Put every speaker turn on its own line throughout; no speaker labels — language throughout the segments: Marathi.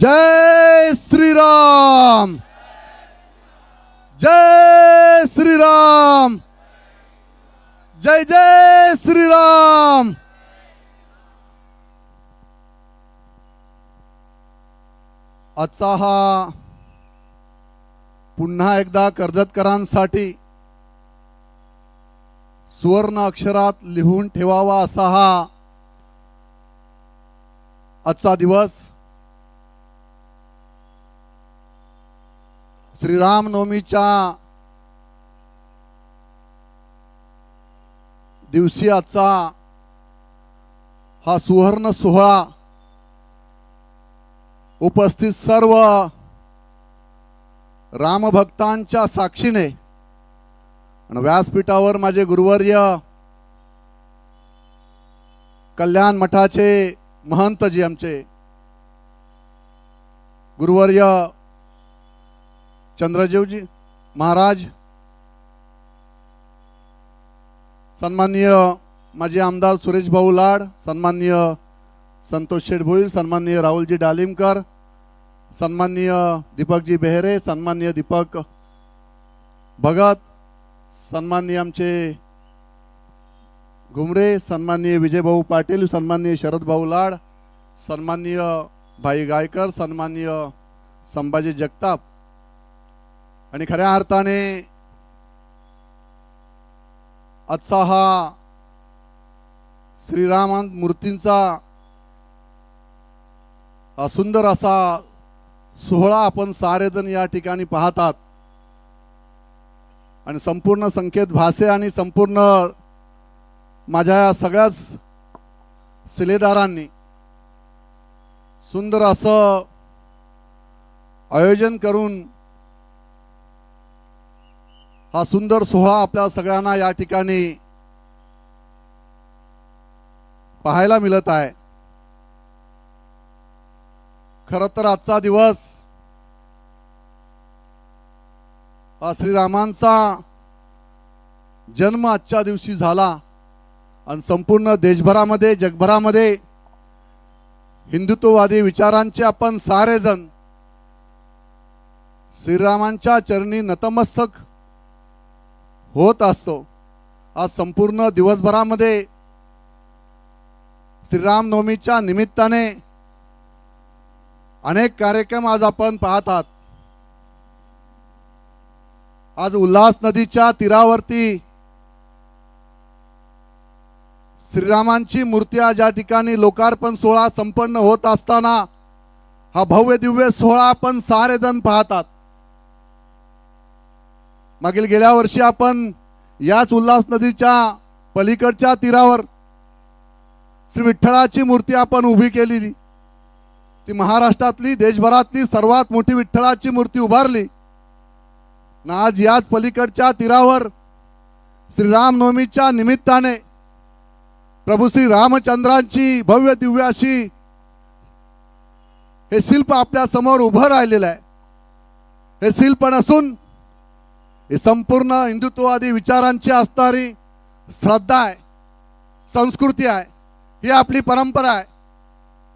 जय श्रीराम। जय श्रीराम। जय जय श्रीराम। आजचा हा पुन्हा एकदा कर्जतकरांसाठी सुवर्ण अक्षरात लिहून ठेवावा असा हा आजचा दिवस. श्रीरामनवमीच्या दिवशी आजचा हा सुवर्ण सोहळा उपस्थित सर्व रामभक्तांच्या साक्षीने आणि व्यासपीठावर माझे गुरुवर्य कल्याण मठाचे महंतजी आमचे गुरुवर्य चंद्रदेवजी महाराज सन्माननीय माजी आमदार सुरेश भाऊ लाड सन्माननीय संतोष शेठ भोईर सन्माननीय राहुलजी डालिमकर सन्माननीय दीपकजी बेहरे सन्माननीय दीपक भगत सन्माननीय आमचे घुमरे सन्माननीय विजयभाऊ पाटील सन्माननीय शरदभाऊ लाड सन्माननीय भाई गायकर सन्माननीय संभाजी जगताप आणि खऱ्या अर्थाने आजचा हा श्रीराम मूर्तींचा हा सुंदर असा सोहळा आपण सारेजण या ठिकाणी पाहतात. आणि संपूर्ण संकेत भासे आणि संपूर्ण माझ्या या सगळ्याच शिलेदारांनी सुंदर असं आयोजन करून हा सुंदर सोहळा आपल्या सगळ्यांना या ठिकाणी पाहायला मिळत आहे. खर तर आजचा दिवस हा श्रीरामांचा जन्म आजच्या दिवशी झाला आणि संपूर्ण देशभरामध्ये जगभरामध्ये हिंदुत्ववादी विचारांचे आपण सारेजण श्रीरामांच्या चरणी नतमस्तक होत असतो. आज संपूर्ण दिवसभरामध्ये श्रीरामनवमीच्या निमित्ताने अनेक कार्यक्रम आज आपण पाहतात आज उल्हास नदीच्या तीरावरती श्रीरामांची मूर्ती आज या ठिकाणी लोकार्पण सोहळा संपन्न होत असताना हा भव्य दिव्य सोहळा आपण सारेजण पाहतात मागील गेल्या वर्षी आपण याच उल्हास नदीच्या पलीकडच्या तीरावर श्री विठ्ठलाची मूर्ती आपण उभी केलेली. ती महाराष्ट्रातली देशभरातली सर्वात मोठी विठ्ठलाची मूर्ती उभारली. ना आज याच पलीकडच्या तीरावर श्रीरामनवमीच्या निमित्ताने प्रभू श्री रामचंद्रांची भव्य दिव्य अशी हे शिल्प आपल्यासमोर उभं राहिलेलं आहे. हे शिल्प नसून हे संपूर्ण हिंदुत्ववादी विचारांची असणारी श्रद्धा आहे संस्कृती आहे ही आपली परंपरा आहे.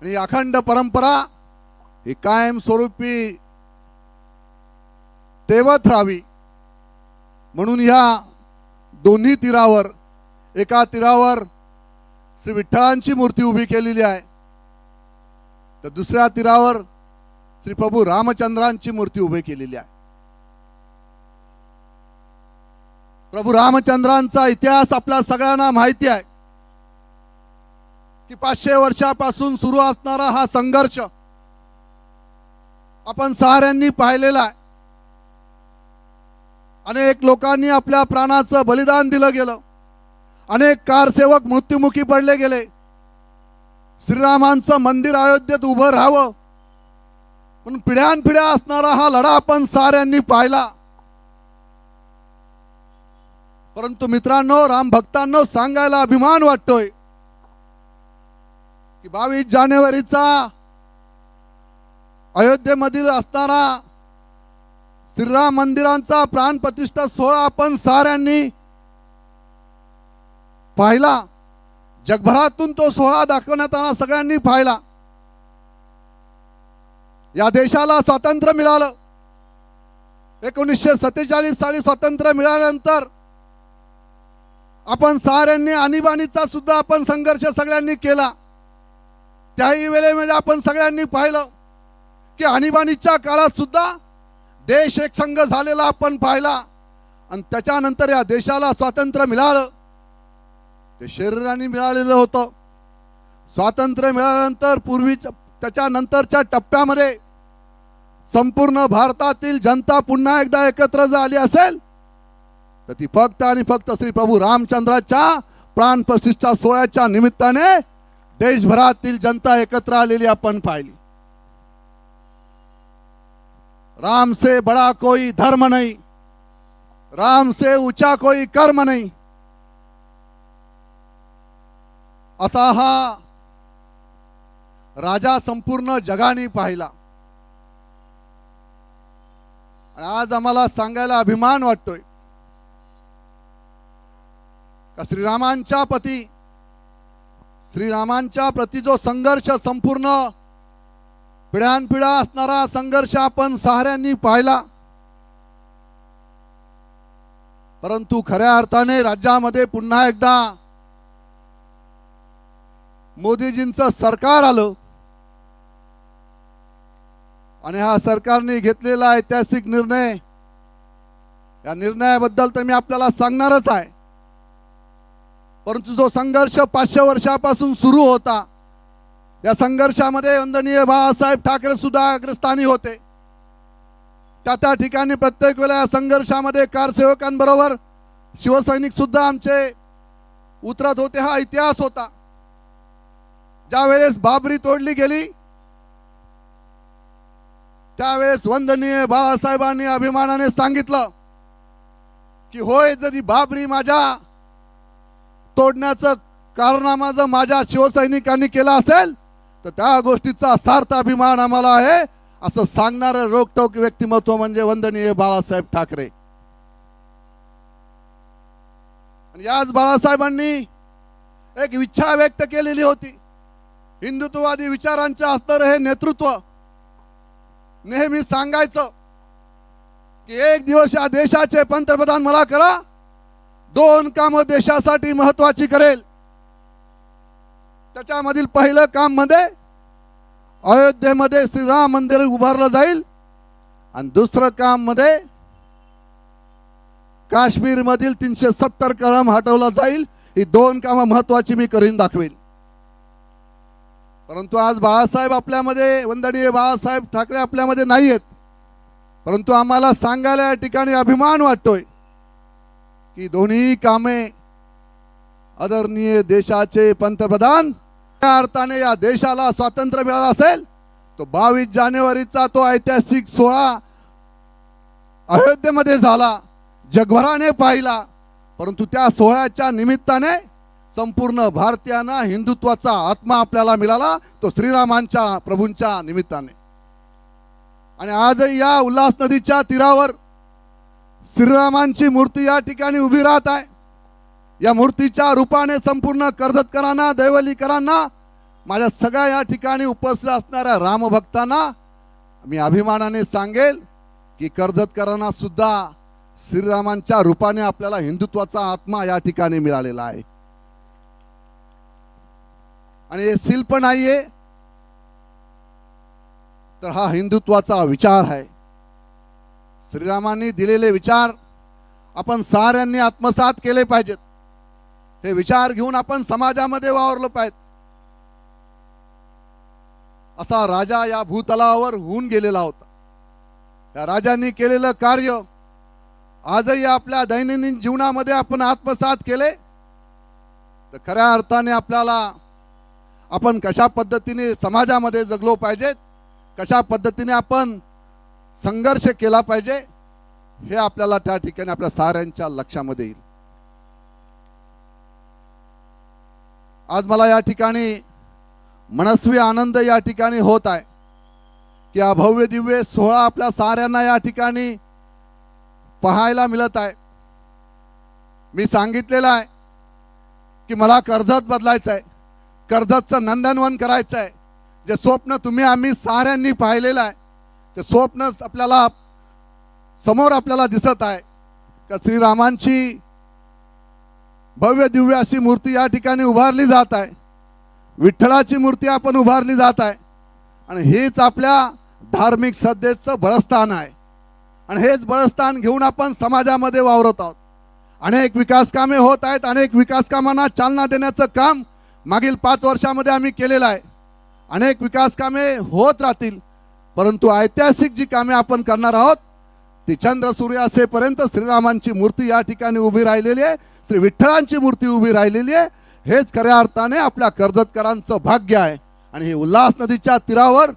आणि ही अखंड परंपरा ही कायमस्वरूपी तेवत राहावी. म्हणून ह्या दोन्ही तीरावर एका तीरावर श्री विठ्ठलांची मूर्ती उभी केलेली आहे. तर दुसऱ्या तीरावर श्री प्रभू रामचंद्रांची मूर्ती उभी केलेली आहे. प्रभू रामचंद्रांचा इतिहास आपल्या सगळ्यांना माहिती आहे की पाचशे वर्षापासून सुरू असणारा हा संघर्ष आपण साऱ्यांनी पाहिलेला आहे. अनेक लोकांनी आपल्या प्राणाचं बलिदान दिलं गेलं. अनेक कारसेवक मृत्युमुखी पडले गेले. श्रीरामांचं मंदिर अयोध्येत उभं राहावं. पण पिढ्यानपिढ्या असणारा हा लढा आपण साऱ्यांनी पाहिला. परंतु मित्रांनो राम भक्तांनो सांगायला अभिमान वाटतोय की बावीस जानेवारीचा अयोध्येमधील असणारा श्रीराम मंदिरांचा प्राण प्रतिष्ठा सोहळा आपण साऱ्यांनी पाहिला. जगभरातून तो सोहळा दाखवण्यात आला सगळ्यांनी पाहिला. या देशाला स्वातंत्र्य मिळालं. एकोणीसशे सत्तेचाळीस साली स्वातंत्र्य मिळाल्यानंतर आपण साऱ्यांनी आणीबाणीचा सुद्धा आपण संघर्ष सगळ्यांनी केला. त्याही वेळेमध्ये आपण सगळ्यांनी पाहिलं की आणीबाणीच्या काळात सुद्धा देश एक संघ झालेला आपण पाहिला. आणि त्याच्यानंतर या देशाला स्वातंत्र्य मिळालं. ते शरीराने मिळालेलं होतं. स्वातंत्र्य मिळाल्यानंतर पूर्वीच्या त्याच्यानंतरच्या टप्प्यामध्ये संपूर्ण भारतातील जनता पुन्हा एकदा एकत्र झाली असेल. तर ती फक्त आणि फक्त श्री प्रभू रामचंद्राच्या प्राण प्रतिष्ठा सोहळ्याच्या निमित्ताने देशभरातील जनता एकत्र आलेली आपण पाहिली. राम से बड़ा कोई धर्म नहीं राम से ऊंचा कोई कर्म नाही असा हा राजा संपूर्ण जगाने पाहिला. आज आम्हाला सांगायला अभिमान वाटतोय. का श्रीरामांच्या पती श्रीरामांच्या प्रती जो संघर्ष संपूर्ण पिढ्यानपिढ्या असणारा संघर्ष आपण साऱ्यांनी पाहिला. परंतु खऱ्या अर्थाने राज्यामध्ये पुन्हा एकदा मोदीजींचं सरकार आलं. आणि हा सरकारने घेतलेला ऐतिहासिक निर्णय या निर्णयाबद्दल तर मी आपल्याला सांगणारच आहे. परंतु जो संघर्ष पाचशे वर्षापासून सुरू होता या संघर्षामध्ये वंदनीय बाळासाहेब ठाकरे सुद्धा अग्रस्थानी होते. त्या त्या ठिकाणी प्रत्येक वेळेला या संघर्षामध्ये कारसेवकांबरोबर शिवसैनिक सुद्धा आमचे उतरत होते हा इतिहास होता. ज्या वेळेस बाबरी तोडली गेली त्यावेळेस वंदनीय बाळासाहेबांनी अभिमानाने सांगितलं की होय जरी बाबरी माझ्या तोडण्याचं कारनामा जर माझ्या शिवसैनिकांनी केला असेल तर त्या गोष्टीचा सार्थ अभिमान आम्हाला आहे. असं सांगणारं रोकटोक व्यक्तिमत्व म्हणजे वंदनीय बाळासाहेब ठाकरे. आणि याच बाळासाहेबांनी एक इच्छा व्यक्त केलेली होती. हिंदुत्ववादी विचारांचं असणारं हे नेतृत्व. नेहमी सांगायचं की एक दिवस या देशाचे पंतप्रधान मला करा दोन कामं देशासाठी महत्वाची करेल. त्याच्यामधील पहिलं काममध्ये अयोध्येमध्ये श्रीराम मंदिर उभारलं जाईल. आणि दुसरं काम म्हणजे मध्ये काश्मीर मधील तीनशे सत्तर कलम हटवला जाईल. ही दोन कामं महत्वाची मी करीन दाखवेल परंतु आज बाळासाहेब आपल्यामध्ये वंदनीय बाळासाहेब ठाकरे आपल्यामध्ये नाही आहेत परंतु आम्हाला सांगायला या ठिकाणी अभिमान वाटतोय. ही दोन्ही कामे आदरणीय देशाचे पंतप्रधान त्या अर्थाने या देशाला स्वातंत्र्य मिळालं असेल तो बावीस जानेवारीचा तो ऐतिहासिक सोहळा अयोध्येमध्ये झाला जगभराने पाहिला. परंतु त्या सोहळ्याच्या निमित्ताने संपूर्ण भारतीयांना हिंदुत्वाचा आत्मा आपल्याला मिळाला तो श्रीरामांच्या प्रभूंच्या निमित्ताने. आणि आजही या उल्हास नदीच्या तीरावर श्रीरामांची मूर्ती या ठिकाणी उभी राहत आहे. या मूर्तीच्या रूपाने संपूर्ण कर्जतकरांना दैवलीकरांना माझ्या सगळ्या या ठिकाणी उपस्थित असणाऱ्या रामभक्तांना मी अभिमानाने सांगेल की कर्जतकरांना सुद्धा श्रीरामांच्या रूपाने आपल्याला हिंदुत्वाचा आत्मा या ठिकाणी मिळालेला आहे. आणि हे शिल्प नाहीये. तर हा हिंदुत्वाचा विचार आहे. श्रीरामांनी दिलेले विचार आपण साऱ्यांनी आत्मसात केले पाहिजेत. हे विचार घेऊन आपण समाजामध्ये वावरलो पाहिजे असा राजा या भूतलावर होऊन गेलेला होता. त्या राजांनी केलेलं कार्य आजही आपल्या दैनंदिन जीवनामध्ये आपण आत्मसात केले. तर खऱ्या अर्थाने आपल्याला आपण कशा पद्धतीने समाजामध्ये जगलो पाहिजेत कशा पद्धतीने आपण संघर्ष केला पाहिजे हे आपल्याला त्या ठिकाणी आपल्या साऱ्यांच्या लक्षामध्ये येईल. आज मला या ठिकाणी मनस्वी आनंद या ठिकाणी होत आहे की हा भव्य दिव्य सोहळा आपल्या साऱ्यांना या ठिकाणी पाहायला मिळत आहे. मी सांगितलेलं आहे की मला कर्जत बदलायचं आहे कर्जतचं नंदनवन करायचं आहे. जे स्वप्न तुम्ही आम्ही साऱ्यांनी पाहिलेलं आहे ते स्वप्नच आपल्याला समोर आपल्याला दिसत आहे. का श्रीरामांची भव्य दिव्य अशी मूर्ती या ठिकाणी उभारली जात आहे. विठ्ठलाची मूर्ती आपण उभारली जात आहे. आणि हेच आपल्या धार्मिक श्रद्धेचं बळस्थान आहे. आणि हेच बळस्थान घेऊन आपण समाजामध्ये वावरत आहोत. अनेक विकास कामे होत आहेत. अनेक विकास कामांना चालना देण्याचं काम मागील पाच वर्षामध्ये आम्ही केलेलं आहे. अनेक विकास कामे होत राहतील. परंतु ऐतिहासिक जी कामे आपण करणार आहोत ती चंद्र सूर्य असेपर्यंत श्रीरामांची मूर्ती या ठिकाणी उभी राहिलेली आहे श्री विठ्ठलांची मूर्ती उभी राहिलेली आहे. हेच खऱ्या अर्थाने आपल्या कर्जतकरांचं भाग्य आहे. आणि हे उल्हास नदीच्या तीरावर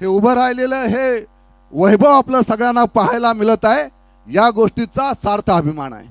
हे उभं राहिलेलं हे वैभव आपलं सगळ्यांना पाहायला मिळत आहे. या गोष्टीचा सार्थ अभिमान आहे.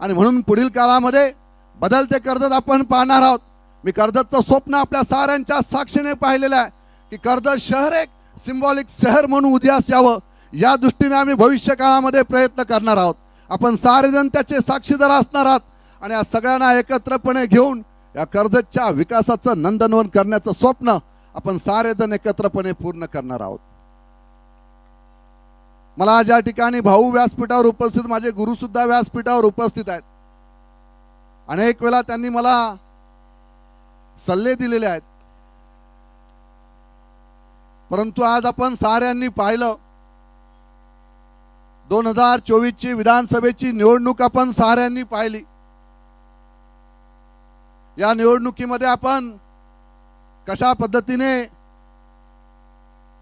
आणि म्हणून पुढील काळामध्ये बदलते कर्जत आपण पाहणार आहोत. मी कर्जतचं स्वप्न आपल्या साऱ्यांच्या साक्षीने पाहिलेलं आहे की कर्जत शहर एक सिम्बॉलिक शहर म्हणून उदयास यावं या दृष्टीने आम्ही भविष्य काळामध्ये प्रयत्न करणार आहोत. आपण सारेजण त्याचे साक्षीदार असणार आहात आणि या सगळ्यांना एकत्रपणे घेऊन या कर्जतच्या विकासाचं नंदनवन करण्याचं स्वप्न आपण सारेजण एकत्रपणे पूर्ण करणार आहोत. मला आज या ठिकाणी भाऊ व्यासपीठावर उपस्थित माझे गुरु सुद्धा व्यासपीठावर उपस्थित आहेत. अनेक वेळा त्यांनी मला सल्ले दिलेले आहेत. परंतु आज आपण साऱ्यांनी पाहिलं. दोन हजार चोवीस ची विधानसभेची निवडणूक आपण साऱ्यांनी पाहिली. या निवडणुकीमध्ये आपण कशा पद्धतीने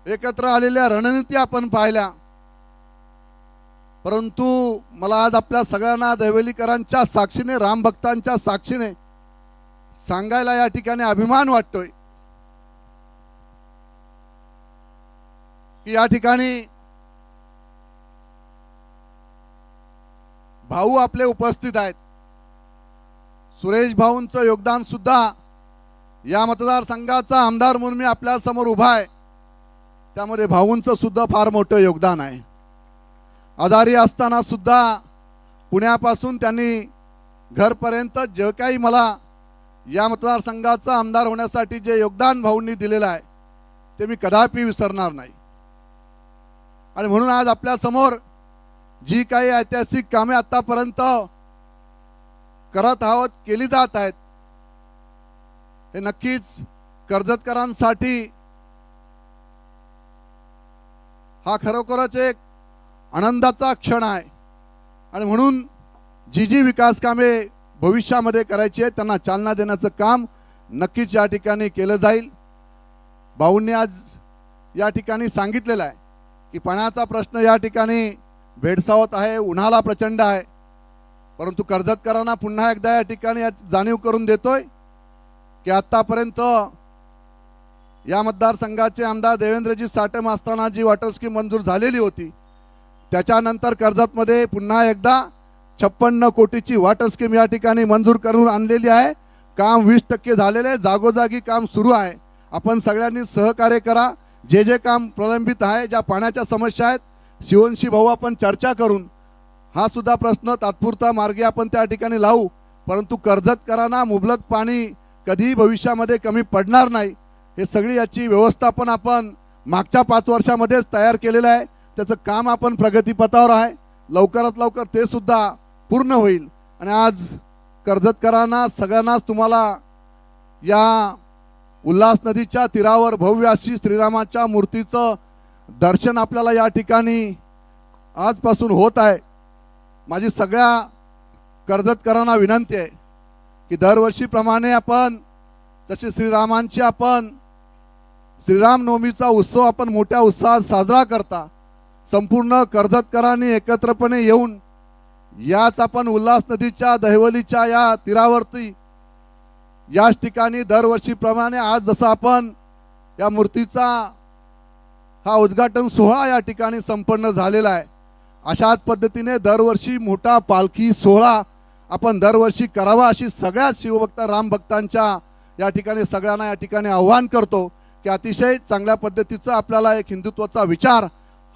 एकत्र आलेल्या रणनीती आपण पाहिल्या. परंतु मला आज आपल्या सगळ्यांना देवेलीकरांच्या साक्षीने रामभक्तांच्या साक्षीने सांगायला या ठिकाणी अभिमान वाटतोय. की या ठिकाणी भाऊ आपले उपस्थित आहेत. सुरेश भाऊंचं योगदान सुद्धा या मतदारसंघाचा आमदार म्हणून मी आपल्यासमोर उभा आहे. त्यामध्ये भाऊंचं सुद्धा फार मोठं योगदान आहे. आजारी असताना सुद्धा पुण्यापासून त्यांनी घरपर्यंत जे काही मला या मतदारसंघाचा आमदार होण्यासाठी जे योगदान भाऊंनी दिलेलं आहे ते मी कदापि विसरणार नाही. आणि म्हणून आज आपल्यासमोर जी काही ऐतिहासिक कामे आतापर्यंत करत आहोत केली जात आहेत हे नक्कीच कर्जतकरांसाठी हा खरोखरच एक आनंदाचा क्षण आहे. आणि म्हणून जी जी विकास कामे भविष्यामध्ये करायची आहेत त्यांना चालना देण्याचं काम नक्कीच या ठिकाणी केलं जाईल. भाऊंनी आज या ठिकाणी सांगितलेलं आहे. की पाण्याचा प्रश्न या ठिकाणी भेडसावत आहे उन्हाला प्रचंड आहे. परंतु कर्जतकरांना पुन्हा एकदा या ठिकाणी जाणीव करून देतोय की आत्तापर्यंत या मतदारसंघाचे आमदार देवेंद्रजी साटम असताना जी वॉटर स्कीम मंजूर झालेली होती. त्याच्यानंतर कर्जतमध्ये पुन्हा एकदा छप्पन्न कोटीची वॉटर स्कीम या ठिकाणी मंजूर करून आणलेली आहे. काम वीस टक्के झालेले आहे. जागोजागी काम सुरू आहे. आपण सगळ्यांनी सहकार्य करा. जे जे काम प्रलंबित आहे ज्या पाण्याच्या समस्या आहेत शिवनशी भाऊ आपण चर्चा करून हा सुद्धा प्रश्न तात्पुरता मार्गी आपण त्या ठिकाणी लावू. परंतु कर्जतकरांना मुबलक पाणी कधीही भविष्यामध्ये कमी पडणार नाही. हे सगळी याची व्यवस्थापन आपण मागच्या पाच वर्षामध्येच तयार केलेलं आहे. त्याचं काम आपण प्रगतीपथावर आहे. लवकरात लवकर ते सुद्धा पूर्ण होईल. आणि आज कर्जतकरांना सगळ्यांनाच तुम्हाला या उल्हास नदीच्या तीरावर भव्य अशी श्रीरामाच्या मूर्तीचं दर्शन आपल्याला या ठिकाणी आजपासून होत आहे. माझी सगळ्या कर्जतकरांना विनंती आहे की दरवर्षीप्रमाणे आपण जसे श्रीरामांची आपण श्रीरामनवमीचा उत्सव आपण मोठ्या उत्साहात साजरा करता संपूर्ण कर्जतकरांनी एकत्रपणे येऊन याच आपण उल्हास नदीच्या दहिवलीच्या या तीरावरती याच ठिकाणी दरवर्षीप्रमाणे आज जसं आपण या मूर्तीचा हा उद्घाटन सोहळा या ठिकाणी संपन्न झालेला आहे अशाच पद्धतीने दरवर्षी मोठा पालखी सोहळा आपण दरवर्षी करावा अशी सगळ्या शिवभक्त रामभक्तांच्या या ठिकाणी सगळ्यांना या ठिकाणी आव्हान करतो की अतिशय चांगल्या पद्धतीचा आपल्याला एक हिंदुत्वाचा विचार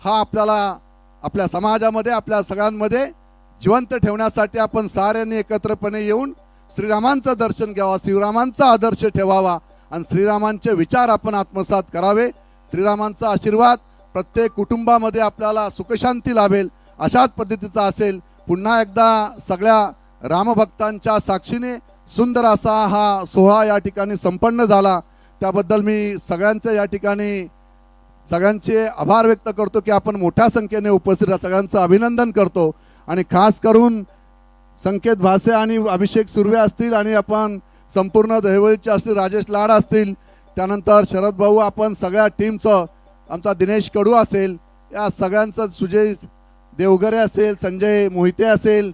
हा आपल्याला आपल्या समाजामध्ये आपल्या सगळ्यांमध्ये जिवंत ठेवण्यासाठी आपण साऱ्यांनी एकत्रपणे येऊन श्रीरामांचं दर्शन घ्यावा श्रीरामांचा आदर्श ठेवावा आणि श्रीरामांचे विचार आपण आत्मसात करावे. श्रीरामांचा आशीर्वाद प्रत्येक कुटुंबामध्ये आपल्याला सुखशांती लाभेल अशाच पद्धतीचा असेल. पुन्हा एकदा सगळ्या रामभक्तांच्या साक्षीने सुंदर असा हा सोहळा या ठिकाणी संपन्न झाला. त्याबद्दल मी सगळ्यांचं या ठिकाणी सगळ्यांचे आभार व्यक्त करतो की आपण मोठ्या संख्येने उपस्थित सगळ्यांचं अभिनंदन करतो. आणि खास करून संकेत भासे आणि अभिषेक सुर्वे असतील आणि आपण संपूर्ण दहिवळीचे असतील राजेश लाड असतील त्यानंतर शरद भाऊ आपण सगळ्या टीमचं आमचा दिनेश कडू असेल या सगळ्यांचं सुजय देवगरे असेल संजय मोहिते असेल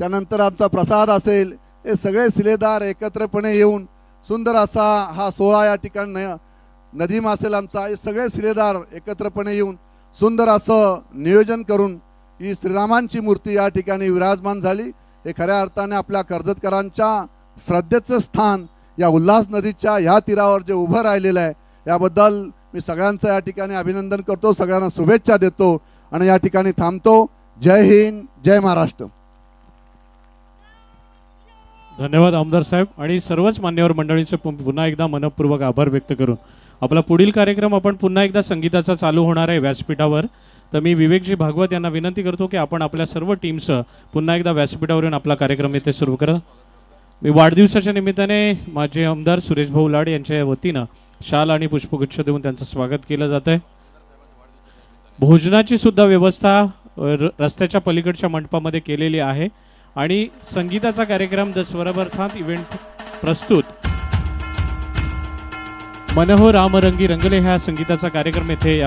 त्यानंतर आमचा प्रसाद असेल हे सगळे शिलेदार एकत्रपणे येऊन सुंदर असा हा सोहळा या ठिकाणी नदीम असेल आमचा हे सगळे शिलेदार एकत्रपणे येऊन सुंदर असं नियोजन करून ही श्रीरामांची मूर्ती या ठिकाणी विराजमान झाली. हे खऱ्या अर्थाने आपल्या कर्जतकरांच्या श्रद्धेचं स्थान या उल्हास नदीच्या ह्या तीरावर जे उभं राहिलेलं आहे याबद्दल मी सगळ्यांचं या ठिकाणी अभिनंदन करतो सगळ्यांना शुभेच्छा देतो आणि या ठिकाणी थांबतो. जय हिंद जय महाराष्ट्र.
धन्यवाद आमदार साहेब आणि सर्वच मान्यवर मंडळींचे पु- पुन्हा एकदा मनपूर्वक आभार व्यक्त करून. आपला पुढील कार्यक्रम आपण पुन्हा एकदा संगीताचा चालू होणार आहे व्यासपीठावर. तर मी विवेकजी भागवत यांना विनंती करतो की आपण आपल्या सर्व टीमसह पुन्हा एकदा व्यासपीठावर येऊन आपला कार्यक्रम येथे सुरू करा. मी वाढदिवसाच्या निमित्ताने माझे आमदार सुरेश भाऊ लाड यांच्या वतीनं शाल आणि पुष्पगुच्छ देऊन त्यांचं स्वागत केलं जात आहे भोजनाची सुद्धा व्यवस्था र- रस्त्याच्या पलीकडच्या मंडपामध्ये केलेली आहे आणि संगीताचा कार्यक्रम द स्वरबर्थांत इव्हेंट प्रस्तुत. मनहो रामरंगी रंगले ह्या संगीताचा कार्यक्रम येथे